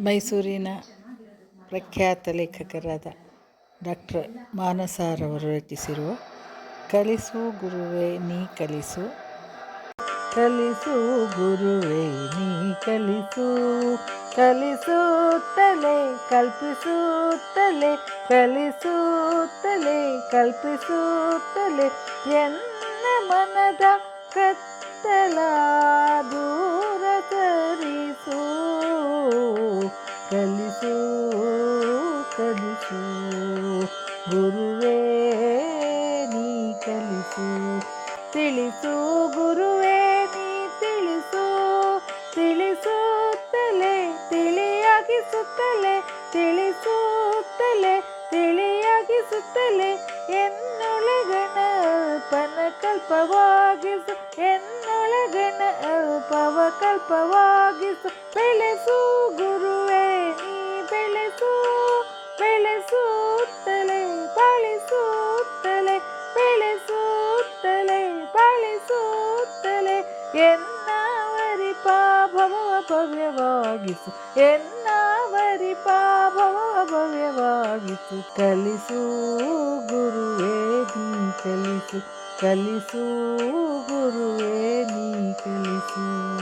ಮೈಸೂರಿನ ಪ್ರಖ್ಯಾತ ಲೇಖಕರಾದ ಡಾಕ್ಟರ್ ಮಾನಸಾರವರು ರಚಿಸಿರುವ ಕಲಿಸು ಗುರುವೇ ನೀ ಕಲಿಸು. ಕಲಿಸು ಗುರುವೇ ನೀ ಕಲಿಸು. ಕಲಿಸುತ್ತಲೇ ಕಲ್ಪಿಸುತ್ತಲೇ ಕಲಿಸುತ್ತಲೇ ಕಲ್ಪಿಸುತ್ತಲೇ ಎನ್ನ ಮನದ ಕತ್ತಲ ಗುರುವೇ ನೀ ಕಲಿಸು ತಿಳಿಸು ಗುರುವೇ ನೀ ತಿಳಿಸು ತಿಳಿಸುತ್ತಲೇ ತಿಳಿಯಾಗಿಸುತ್ತಲೇ ತಿಳಿಸುತ್ತಲೇ ತಿಳಿಯಾಗಿಸುತ್ತಲೇ ಎನ್ನೊಳಗಣ ಅಲ್ಪನ ಕಲ್ಪವಾಗಿಸು ಎನ್ನೊಳಗಣ ಅಲ್ಪವ ಕಲ್ಪವಾಗಿಸು ಪಾಭವ ಎನ್ನ ಎನ್ನವರಿ ಪಾಭವ ಭವ್ಯವಾಗಿಸು ಕಲಿಸು ಗುರುವೇ, ನೀ ಕಲಿಸು. ಕಲಿಸು ಗುರುವೇ, ನೀ ಕಲಿಸು.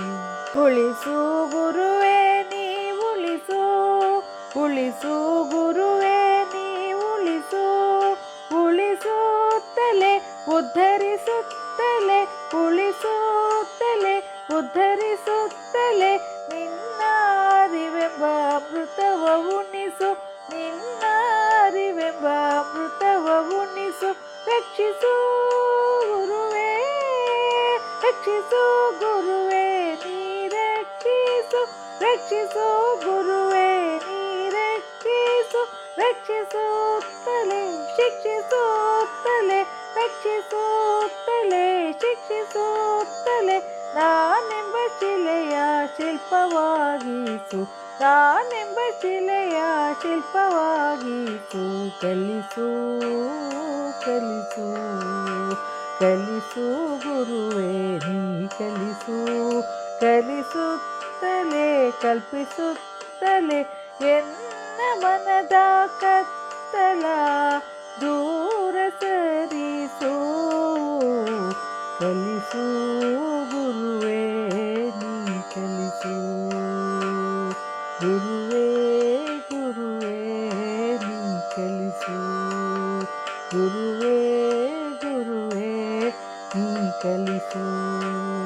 ಉಳಿಸು ಗುರುವೇ, ನೀ ಉಳಿಸು. ಉಳಿಸು ಗುರುವೇ ರಕ್ಷಿಸು ಗುರುವೇ ನೀ ರಕ್ಷಿಸು ರಕ್ಷಿಸು ಗುರುವೇ ನೀ ರಕ್ಷಿಸು ರಕ್ಷಿಸುತ್ತಲೇ ಶಿಕ್ಷಿಸುತ್ತಲೇ ರಕ್ಷಿಸುತ್ತಲೇ ಶಿಕ್ಷಿಸುತ್ತಲೇ ನಾನೆಂಬ ಶಿಲೆಯ ಶಿಲ್ಪವಾಗಿಸು ನಾನೆಂಬ ಶಿಲೆಯ ಶಿಲ್ಪವಾಗಿಸು ಕಲಿಸು ಕಲಿಸು ಕಲಿಸು ಗುರುವೇ, ನೀ ಕಲಿಸು. ಕಲಿಸುತ್ತಲೇ, ಕಲ್ಪಿಸುತ್ತಲೇ ಎನ್ನ ಮನದ ಕತ್ತಲ ದೂರ ಸರಿಸೋ. ಕಲಿಸು ಗುರುವೇ, ನೀ ಕಲಿಸು. ಗುರುವೇ ಗುರುವೇ, ನೀ ಕಲಿಸು. ಗುರುವೇ California.